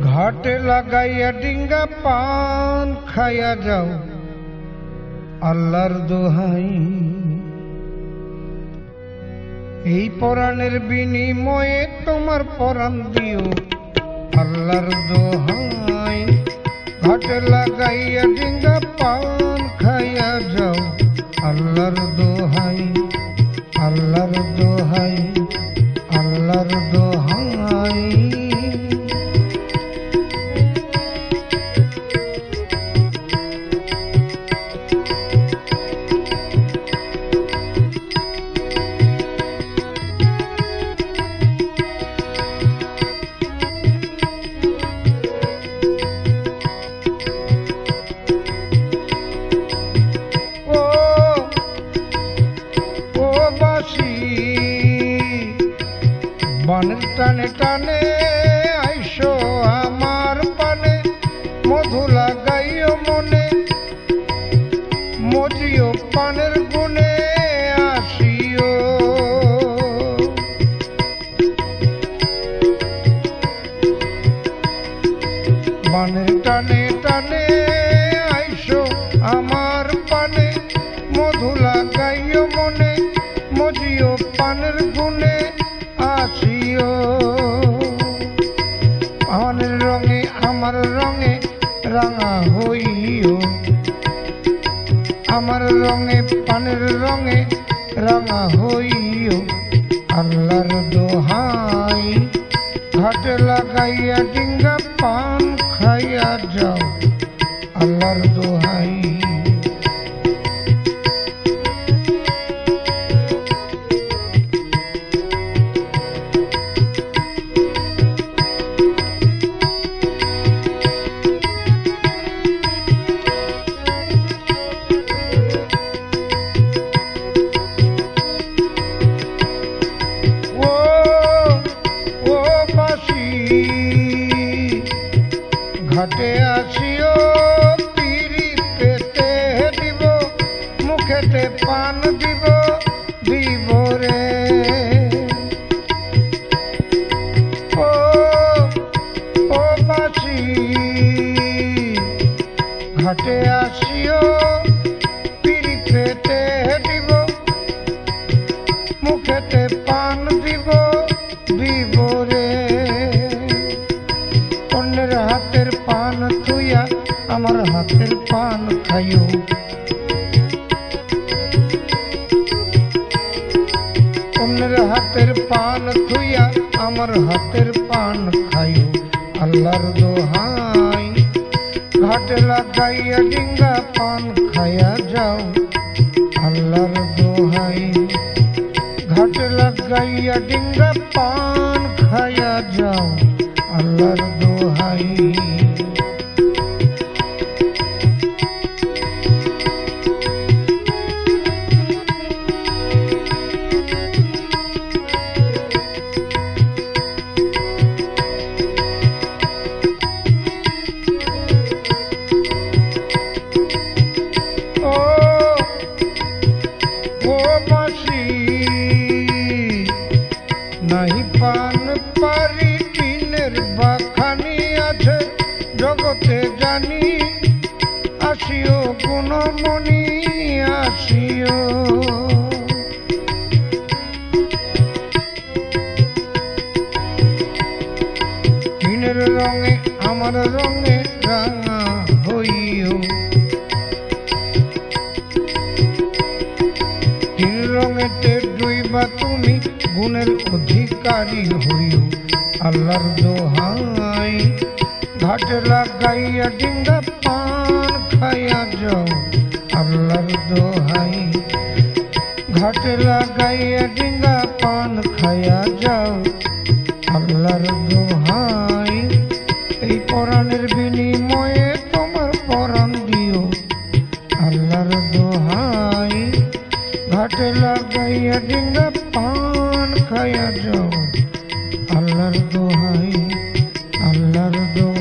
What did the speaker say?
ঘাটে লাগাইয়া ডিঙ্গা পান খাইয়া যাও। আল্লাহর দোহাই। এই পরাণের বিনিময়ে তোমার পরাণ দিও। আল্লাহর দোহাই। ঘাটে লাগাইয়া ডিঙ্গা পান খাইয়া যাও। আল্লাহর দোহাই। আল্লাহর দোহাই। আল্লাহর দোহাই। ও বাসি বনের টানে টানে আইসো আমার পানে, মধু লাগাইও মনে, মজিও পানের গুণে আসিও। বানের টানে টানে আইসো আমার পানে, মধু পানের রঙে, আমার রঙে রাঙা হইও আমার রঙে, পানের রঙে রাঙা হইও আল্লাহর দোহাই, ঘাটে লাগাইয়া ডিঙ্গা পান খাইয়া যাও। আল্লাহর দোহাই। ঘাটে আসিও পিড়ি পেতে দিব মুখেতে পান দিব দিব রে। ও ও ঘাটে আসিও আমার হাতের পান খাইও। অন্যের হাতের পান থুইয়া আমার হাতের পান খাইও। আল্লাহর দোহাই, ঘাটে লাগাইয়া ডিঙ্গা পান খাইয়া যাও। আল্লাহর দোহাই, ঘাট লাগাইয়া ডিঙ্গা পান খাইয়া যাও। আল্লাহর দোহাই। পান পারি পিনের বাখানি আছে, জগতে জানি, আসিও গুণমণি, আসিও। পিনের রঙে, আমার রঙে রাঙা হইও। তিন রঙেতে ডুইবা তুমি গুণের অধিকারী হইও। আল্লাহর দোহাই, ঘাটে লাগাইয়া ডিঙ্গা পান খাইয়া যাও। আল্লাহর দোহাই, ঘাটে লাগাইয়া ডিঙ্গা পান খাইয়া যাও। আল্লাহর দোহাই, এই পরাণের বিনিময়ে তোমার পরাণ দিও। আল্লাহর দোহাই, ঘাটে লাগাইয়া ডিঙ্গা পান খাইয়া যাও আল্লাহর দোহাই আল্লাহর দোহাই।